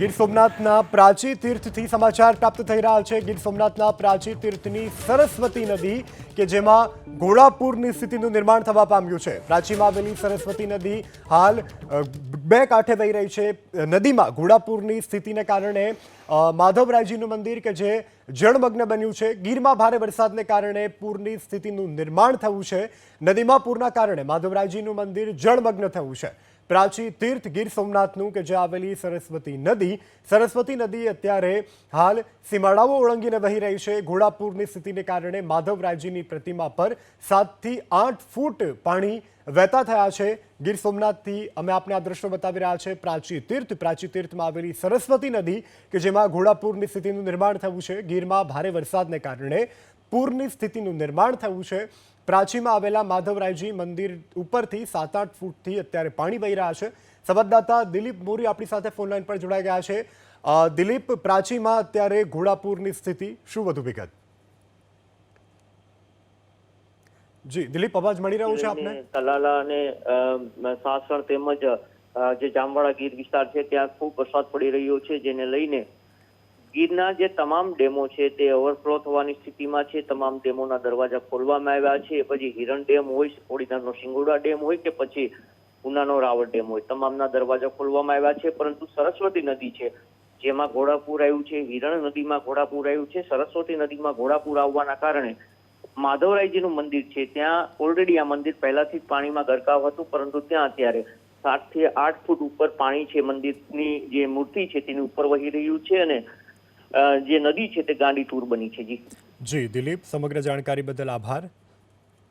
ગીર સોમનાથના પ્રાચી તીર્થથી સમાચાર પ્રાપ્ત થઈ રહ્યા છે. ગીર સોમનાથના પ્રાચી તીર્થની સરસ્વતી નદી કે જેમાં ઘોડાપુરની સ્થિતિનું નિર્માણ થવા પામ્યું છે. પ્રાચીમાં આવેલી સરસ્વતી નદી હાલ બે કાંઠે વહી રહી છે. નદીમાં ઘોડાપુરની સ્થિતિને કારણે માધવરાયજીનું મંદિર કે જે જળમગ્ન બન્યું છે, ગીરમાં ભારે વરસાદને કારણે પૂરની સ્થિતિનું નિર્માણ થયું છે. નદીમાં પૂરના કારણે માધવરાયજીનું મંદિર જળમગ્ન થયું છે. પ્રાચી તીર્થ ગીર સોમનાથનું કે જે આવેલી સરસ્વતી નદી સરસ્વતી નદી અત્યારે હાલ સીમાડાઓ ઓળંગીને વહી રહી છે. ઘોડાપુરની સ્થિતિને કારણે માધવરાયજીની પ્રતિમા પર સાતથી આઠ ફૂટ પાણી વહેતા થયા છે. ગીર સોમનાથથી અમે આપને આ દ્રશ્યો બતાવી રહ્યા છે. પ્રાચી તીર્થ, પ્રાચી તીર્થમાં આવેલી સરસ્વતી નદી કે જેમાં ઘોડાપુરની સ્થિતિનું નિર્માણ થયું છે. ગીરમાં ભારે વરસાદને કારણે પૂરની સ્થિતિનું નિર્માણ થયું છે. પ્રાચીમાં આવેલા માધવરાયજી મંદિર ઉપરથી સાત આઠ ફૂટથી અત્યારે પાણી વહી રહ્યા છે. સંવાદદાતા દિલીપ મોરી આપણી સાથે ફોનલાઈન પર જોડાઈ ગયા છે. દિલીપ, પ્રાચીમાં અત્યારે ઘોડાપુરની સ્થિતિ શું વધુ વિગત? જી, દિલીપ, અવાજ મળી રહ્યો છે આપને? તલાલા અને સાસણ તેમજ જે જામવાડા ગીર વિસ્તાર છે, ત્યાં ખૂબ વરસાદ પડી રહ્યો છે, જેને લઈને ગીરના જે તમામ ડેમો છે તે ઓવરફ્લો થવાની સ્થિતિમાં છે. તમામ ડેમોના દરવાજા ખોલવામાં આવ્યા છે. પછી હિરણ ડેમ હોય, કોડીનારનો શિંગોડા ડેમ હોય કે પછી ઉનાનો રાવળ ડેમ હોય, તમામના દરવાજા ખોલવામાં આવ્યા છે. પરંતુ સરસ્વતી નદી છે, જેમાં ઘોડાપુર આવ્યું છે. હિરણ નદીમાં ઘોડાપુર આવ્યું છે. સરસ્વતી નદીમાં ઘોડાપુર આવવાના કારણે માધવરાયજીનું મંદિર છે. ત્યાં ઓલરેડી આ મંદિર પહેલાથી જ પાણીમાં ગરકાવ હતું, પરંતુ ત્યાં અત્યારે સાતથી આઠ ફૂટ ઉપર પાણી છે. મંદિરની જે મૂર્તિ છે તેની ઉપર વહી રહ્યું છે અને જે નદી છે તે ગાંડી ટૂર બની છે જી. જી, દિલીપ, સમગ્ર જાણકારી બદલ આભાર.